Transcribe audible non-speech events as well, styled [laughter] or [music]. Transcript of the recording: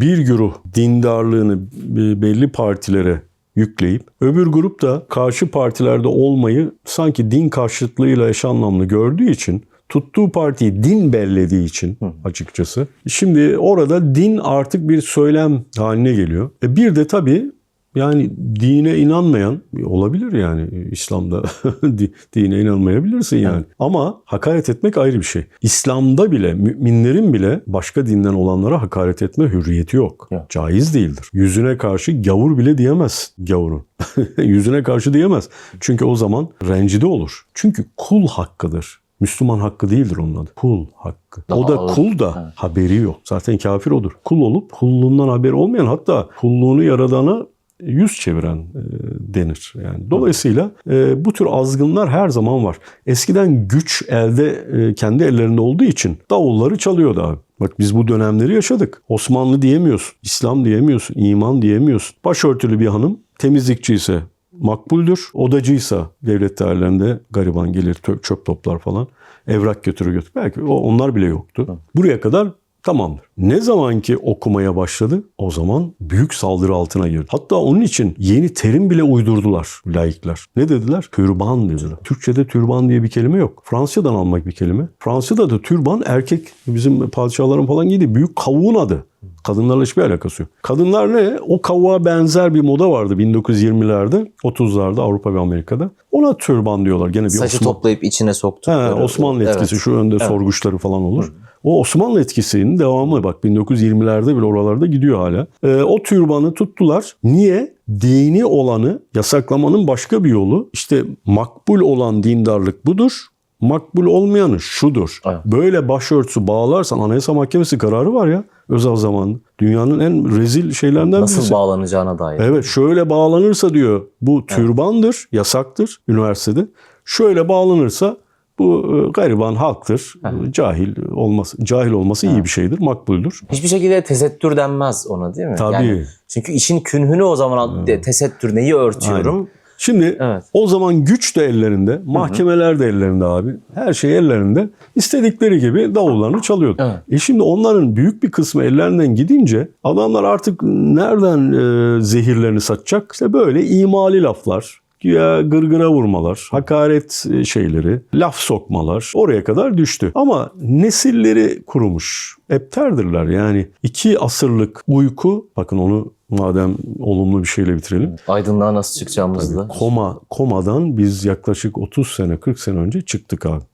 bir güruh dindarlığını belli partilere yükleyip öbür grup da karşı partilerde olmayı sanki din karşıtlığıyla eş anlamlı gördüğü için tuttuğu partiyi din bellediği için açıkçası. Şimdi orada din artık bir söylem haline geliyor. E bir de tabii yani dine inanmayan olabilir yani İslam'da [laughs] di- dine inanmayabilirsin yani. Ama hakaret etmek ayrı bir şey. İslam'da bile müminlerin bile başka dinden olanlara hakaret etme hürriyeti yok. Caiz değildir. Yüzüne karşı gavur bile diyemez gavuru. [laughs] Yüzüne karşı diyemez. Çünkü o zaman rencide olur. Çünkü kul hakkıdır. Müslüman hakkı değildir onun adı. Kul hakkı. o Daha da ağır. kul da haberi yok. Zaten kafir odur. Kul olup kulluğundan haberi olmayan hatta kulluğunu yaradana yüz çeviren e, denir. Yani dolayısıyla e, bu tür azgınlar her zaman var. Eskiden güç elde e, kendi ellerinde olduğu için davulları çalıyordu abi. Bak biz bu dönemleri yaşadık. Osmanlı diyemiyorsun, İslam diyemiyorsun, iman diyemiyorsun. Başörtülü bir hanım temizlikçi ise makbuldür. Odacıysa devlet dairelerinde gariban gelir çöp toplar falan. Evrak götürür götür. Belki o, onlar bile yoktu. Buraya kadar tamamdır. Ne zaman ki okumaya başladı o zaman büyük saldırı altına girdi. Hatta onun için yeni terim bile uydurdular laikler. Ne dediler? Türban dediler. Türkçe'de türban diye bir kelime yok. Fransızcadan almak bir kelime. Fransızca'da da türban erkek bizim padişahların falan giydiği büyük kavuğun adı. Kadınlarla hiçbir alakası yok. Kadınlar ne? O kavuğa benzer bir moda vardı 1920'lerde, 30'larda Avrupa ve Amerika'da. Ona türban diyorlar. Gene bir Saçı Osman- toplayıp içine He, soktukları. Osmanlı etkisi Evet. şu önde sorguçları falan olur. O Osmanlı etkisinin devamı bak 1920'lerde bile oralarda gidiyor hala. Ee, o türbanı tuttular. Niye? Dini olanı yasaklamanın başka bir yolu işte makbul olan dindarlık budur. Makbul olmayanı şudur. Evet. Böyle başörtüsü bağlarsan Anayasa Mahkemesi kararı var ya özel zamanda. Dünyanın en rezil şeylerinden Nasıl birisi. bağlanacağına dair. Evet şöyle bağlanırsa diyor bu türbandır, yasaktır üniversitede. Şöyle bağlanırsa bu e, gariban halktır. Cahil olması cahil olması iyi bir şeydir, makbuldür. Hiçbir şekilde tesettür denmez ona değil mi? Tabii. Yani çünkü işin künhünü o zaman de tesettür neyi örtüyorum? Şimdi Evet. o zaman güç de ellerinde, mahkemeler de ellerinde abi. Her şey ellerinde. İstedikleri gibi davullarını çalıyordu. Evet. E şimdi onların büyük bir kısmı ellerinden gidince adamlar artık nereden e, zehirlerini satacak? İşte böyle imali laflar, güya gırgıra vurmalar, hakaret e, şeyleri, laf sokmalar oraya kadar düştü. Ama nesilleri kurumuş. Epterdirler yani. iki asırlık uyku, bakın onu madem olumlu bir şeyle bitirelim. Aydınlığa nasıl çıkacağımızı da. Koma, komadan biz yaklaşık 30 sene 40 sene önce çıktık abi.